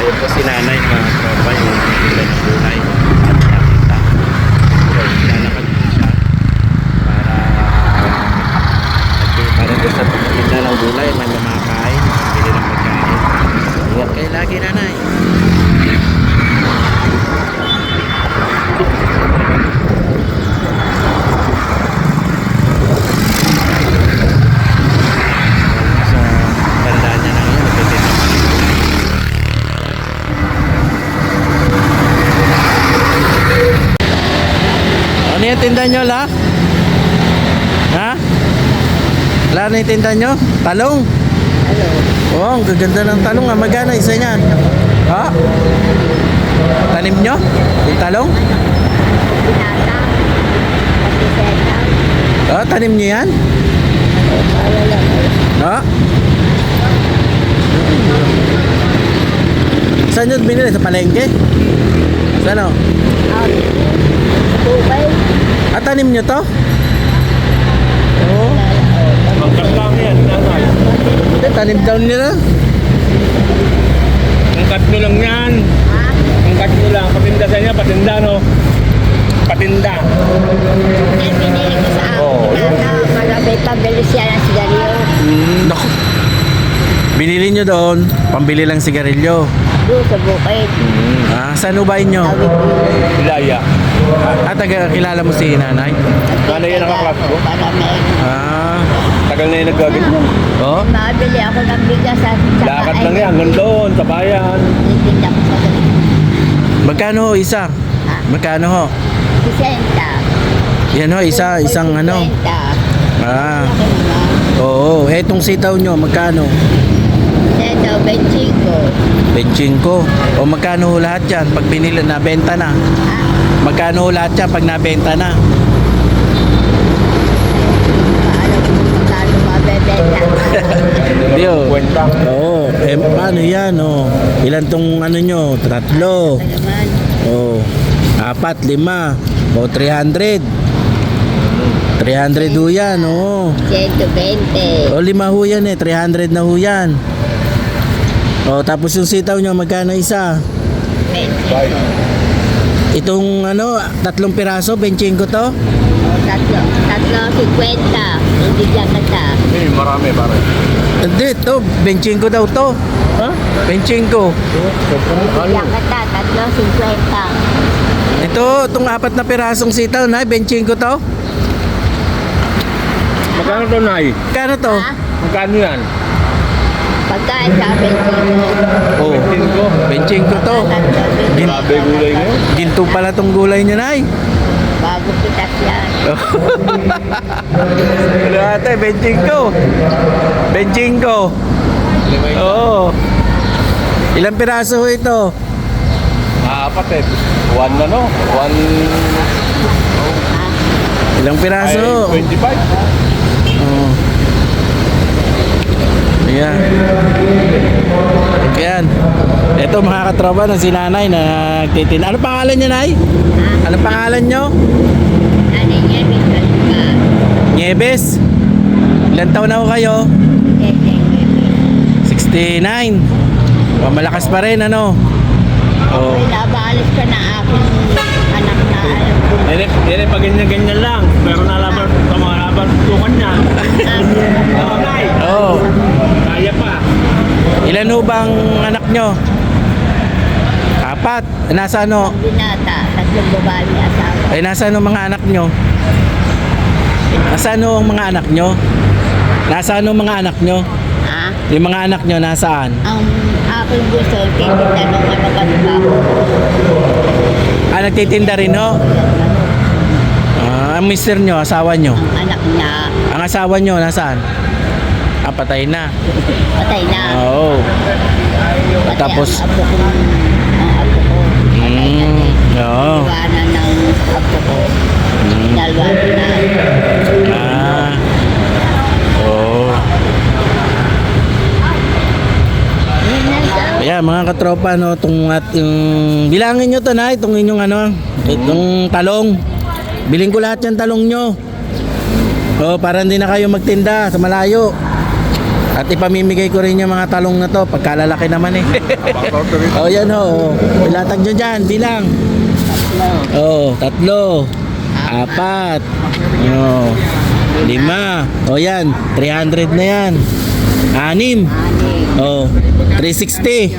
Ayun po si nanay mga tropa yung tinda ng po siya para para doon sa tinda ng gulay may mamakain, bili ng pagkain. Ingat kayo lagi nanay. Ano yung nyo, la? Ha? La, ano nyo? Talong? Oo, oh, ang gaganda ng talong. Ah. Magkano isa niyan? Ha? Tanim nyo? Yung talong? Oo, tanim nyo yan? Ha? Saan nyo binili? Sa palengke? Saan o? Out. Tubay. Ah, tanim nyo to? Oo. Mangkat lang yan, nanay. Hindi, tanim daw nila. Mangkat nyo lang yan. Ha? Mangkat nyo lang. Patinda sa inyo, patinda no? Patinda. Yan binili ko sa akin. Oo, yun. Binata. Marami pabili siya ng sigarilyo. Naku. Binili nyo doon, pambili lang sigarilyo. Doon sa bukid. Ah, saan ubayin nyo? Ko. Pilaya. Ah, taga, kilala mo si nanay? Ano yan nakaklas ko? Marami. Ah, Tagal na yung nagagawin. oh? Mabili ako ng bigas sa sa Lakad lang yan, hanggang doon, sa bayan. Titinda ko sa. Magkano ho isa? Ha? Magkano ho? Sisenta. Yan ho, isa, isang ano. Sisenta. Ah, Laki naman. oo. Etong sitaw nyo, magkano? Senta, 25. 25. O magkano ho lahat yan pag binili na, benta na? Ha? Magkano ho lahat yan pag nabenta na? Paalam mo magkano mabebenta. Hindi oh. Oo, eh paano yan oh? Ilan tong ano nyo? Tatlo. Naman? Oh, apat, lima. O 300. 300 ho yan, oh. 120. O lima ho yan eh, 300 na ho yan. O tapos yung sitaw nyo, magkano isa? 20. Itong ano, tatlong piraso, 25 to? O, tatlo. Tatlo, 50. Ibigyan ka sa. Eh, marami pare. Hindi, to, 25 daw to. Ha? 25. Ibigyan ka sa. Tatlo, 50. Ito, itong apat na pirasong sitaw na, 25 to? Magkano to, Nay? Kano to? Ha? Magkano yan? Pagkain sa 25. Oh, 25 to. Tatlo, Gin- Grabe gulay ngayon. Ginto pala tong gulay nyo, Nay. Bago pitas yan. Ano ate, 25. 25. Oo. Ilang piraso ho ito? Apat eh. One na no? One... Ilang piraso? Ay, 25. Oo. Ayan. Ayan. Ito mga katropa ng si nanay na nagtitin. Ano pangalan niya, Nay? Ano pangalan nyo? Ano yan? Nieves. Ilan taon na ho kayo? 69. O, malakas pa rin, ano? Oh. Ako'y nabaalis ka na aking anak na alam ko. Dili, dili pa ganyan-ganyan lang. Pero nalaban sa mga laban tukan niya. Oo, Nay. Oh. Kaya pa. Ilan ho bang anak nyo? Apat. Nasa ano? Binata, tatlong babae asawa. Ay, nasa ano mga anak nyo? Nasaan ho ang mga anak nyo? Nasaan ho mga anak nyo? Ha? Yung mga anak nyo, nasaan? Ang aking gusto, titinda ng ano ka ba? Ah, nagtitinda rin ho? Ah, ang mister nyo, asawa nyo? Ang anak niya, Ang asawa nyo, nasaan? Ah, patay na. patay na. Oo. Pati tapos- ang apo ko, ang apo ko, patay na Mm, din. oo. Iwanan ng apo ko. Mm. Dalawa na. Ah. Oo. Yun na daw. Ayan, mga katropa, no, itong at yung bilangin nyo to na, itong inyong ano, itong talong. Biling ko lahat yung talong nyo. Oh, para hindi na kayo magtinda sa malayo. At ipamimigay ko rin yung mga talong na to pagkalalaki naman eh. oh, yan ho. Oh. Ilatag nyo dyan, bilang. Oh, tatlo. Apat. Oh, lima. Oh, yan. 300 na yan. Anim. Oh, 360.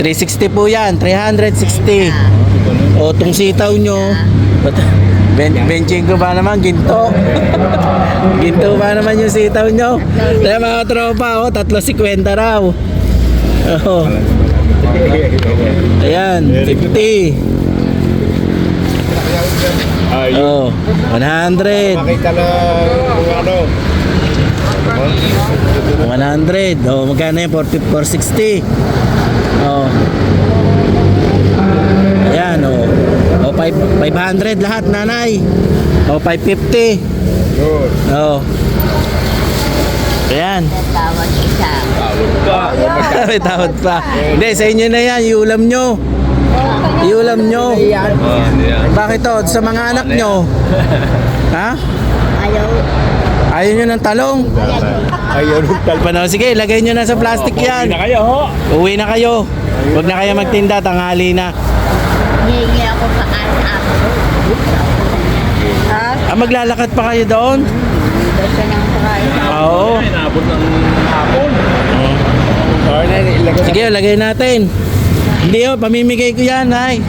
360 po yan. 360. O, itong sitaw nyo. Ben, benching ko ba naman? Ginto. Ginto ba naman yung sitaw nyo? Kaya mga tropa, oh, 350 raw. Oh. Ayan, 50. Ay, Oh, 100. makita na kung ano. 100. Oh, magkano yan? 40, 460. Oh. 5, 500 lahat, nanay. Oh, 550. Yun. Oh. Ayan. Tawag isa. May tawad pa. Hindi, sa inyo na yan. Iulam nyo. Iulam nyo. Bakit to? Sa mga anak nyo. Ha? Ayaw. Ayaw nyo ng talong? Ayun, tal. Pano, sige, lagay nyo na sa plastic yan. na kayo, ho. Uwi na kayo. Huwag na kayo magtinda, tanghali na. Hihingi ako sa kasa ako. Ha? Ah, maglalakad pa kayo doon? Basta nang pakain. Oo. Ay, naabot ng hapon. Oh, ilagay Sige, lagay natin. Hindi oh, pamimigay ko yan, ay.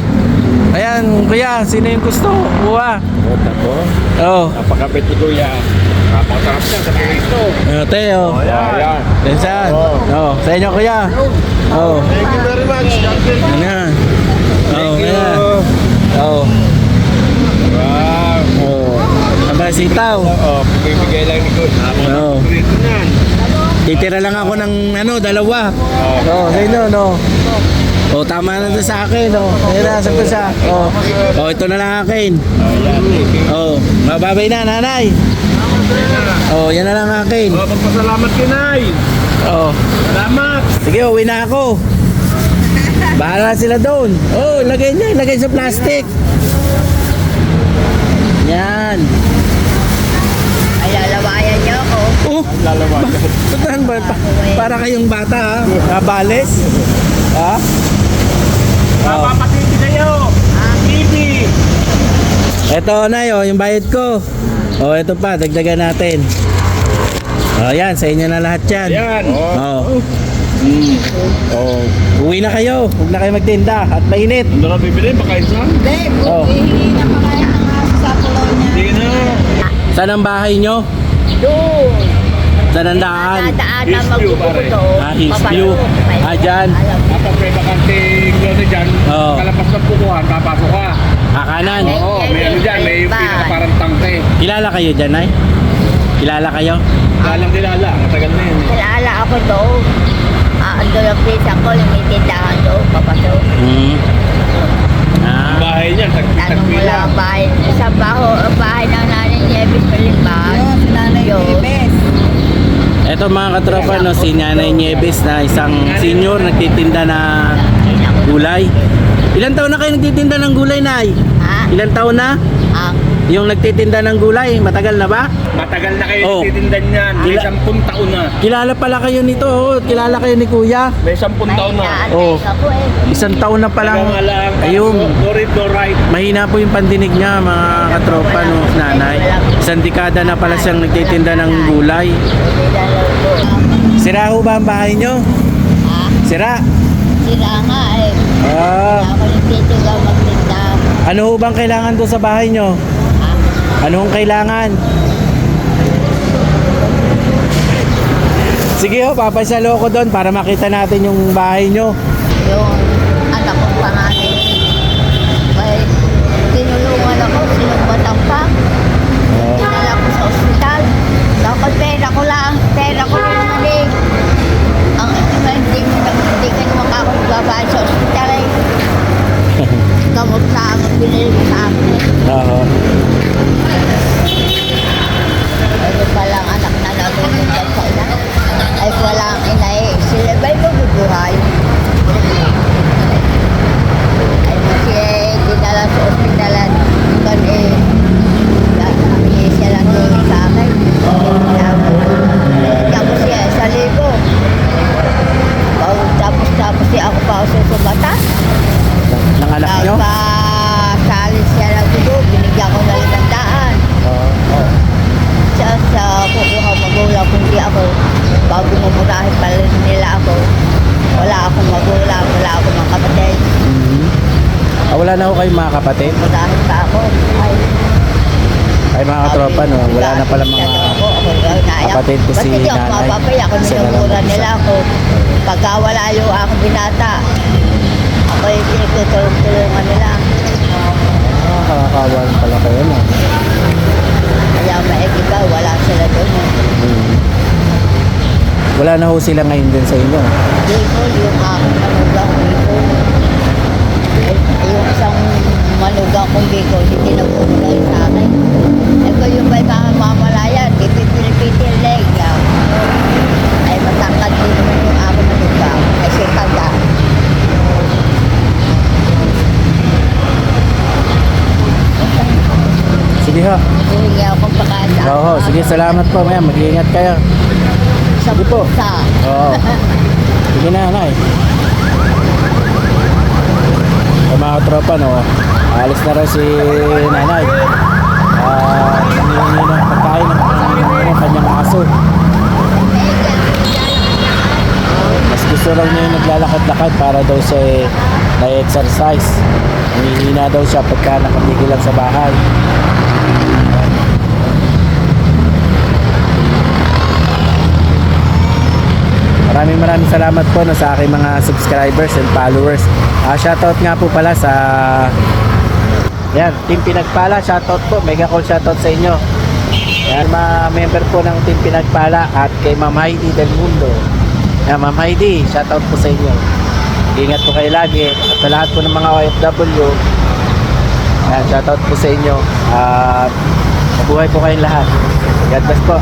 Ayan, kuya, sino yung gusto? Kuha. Oh, tapo. Oh, Napakapit ni Kuya. Napakasarap siya sa pinito. ano Teo? Ayan. Pinsan. Oh, sa inyo, kuya. Oh, Thank you very much. yan? Oh, ayan. Oh, Wow. oh. Aba, sitaw. Oo, bibigay lang ni Kuya. Oo. Dito niyan. Titira lang ako ng ano, dalawa. Oh, sa inyo, no? Oh, tama na to sa akin, oh. Ayun na, sa sa. Oh. oh, ito na lang akin. Oh, mababay na, nanay. Oh, yan na lang akin. Oh, magpasalamat kinay. Oh, Salamat. sige, uwi na ako. Bahala sila doon. Oh, lagay niya, lagay sa plastic. Yan. Ay, lalawayan niyo ako. Oh, Lalawan. Tutan ba? Pa- para kayong bata ha? Nabales? Ha? Oh. Papapatindi kayo. TV. Ito na yun, yung bayad ko. Oh, ito pa, dagdagan natin. Oh, yan, sa inyo na lahat yan. Yan. Oh. Mm. Oh, uwi na kayo. Huwag na kayo magtinda at mainit. Ano ka bibili? Makainsan? Hindi, Oh. hihingi na pakain ng aso sa pulo niya. Hindi na. Saan ang bahay nyo? Doon. Saan ang daan? Nadaan na magpupunto. Ah, Hills View. Ah, dyan. Kapag may bakanting glote dyan, Oo. kalapas ng pukuhan, papasok ka. Kakanan. Oo, may ano dyan, may Ba? pinaka parang tangke. Kilala kayo dyan, ay? Kilala kayo? Lalang dilala, matagal na yun. Kilala ako doon. Ah, ando yung pizza ko, yung may tindahan doon, papasok. Hmm. Ang Ah. bahay niya, tag Tanong mo tagpila. ang bahay, sa baho, ang bahay ng nanay Nieves Malimban. Yun, si nanay Nieves. Ito mga katropa, no, si Nanay Nieves na isang senior nagtitinda na gulay. Ilan taon na kayo nagtitinda ng gulay, Nay? Ha? Ilan taon na? Ang Yung nagtitinda ng gulay, matagal na ba? Matagal na kayo Oo. nagtitindan niyan. May sampung taon na. Kilala pala kayo nito, oh. kilala kayo ni Kuya. May sampung taon na. Oo. ako eh. Isang taon na palang, ayun, no write. mahina po yung pandinig niya mga katropa no, nanay. Isang dekada na pala siyang nagtitinda ng gulay. Sira ho ba ang bahay niyo? Ha? Sira? Sira nga eh. Ah, Ako nagtitinda magtinda. ano ho bang kailangan doon sa bahay niyo? Ha? Ano ang kailangan? Sige ho, papasyalo ko doon para makita natin yung bahay nyo. Yung anak kong panganay. May tinulungan ako, sinubatan pa. Dinala ko sa ospital. Dapat pera ko lang, pera ko lang naman eh. Ang iba, hindi, mo hindi ka naman ako babayad sa ospital eh. Gamot na ang binili mo sa akin eh. Oo. Ano pa lang anak na nalulungan sa ina. Ay walang ina eh. Sila ba'y mabubuhay? Ay kasi eh, dinala sa ospitalan. Kan eh, sabi siya lang sa akin. Wala na ho kayong mga kapatid? Dahil pa ako, ay, Ay mga katropa, no? Wala na pala mga... Ako, ako, kapatid ko si Ba't hindi ako nanay? mapapay? Ako Isa na lang minumura mag-isa. nila ako. Pagka wala yung akong binata, ako yung pinagtutulungan nila. Kakakawan pala kayo, no? Kaya maikiba, wala sila doon. Hmm. Wala na ho sila ngayon din sa inyo. Bicol, yung aking manugang isang manugang kong Bicol, hindi na bumulay sa akin. Eh yung may mamamalayan, ipipilipitil leg. yan. Ay matangkad din naman yung aking manugang. Ay si Taga. Sige ho. Huwag akong pagkasa. Oo, sige, salamat po, ma'am. Mag-iingat kayo. Sa Sige po. pusa. Oo. Sige na, nay. Sa mga tropa, no? Alis na raw si nanay. Ah, uh, ng pagkain ng, ng, ng kanyang aso. Mas gusto raw niya yung naglalakad-lakad para daw siya eh, na-exercise. Humihina daw siya pagka nakatigil lang sa bahay. Maraming maraming salamat po no, sa aking mga subscribers and followers. Ah, shoutout nga po pala sa Yan, Team Pinagpala, shoutout po. Mega call shoutout sa inyo. Yan, mga member po ng Team Pinagpala at kay Ma'am Heidi Del Mundo. Yan, Ma'am Heidi, shoutout po sa inyo. Ingat po kayo lagi. At sa lahat po ng mga OFW, yan, shoutout po sa inyo. At mabuhay po kayong lahat. God bless po.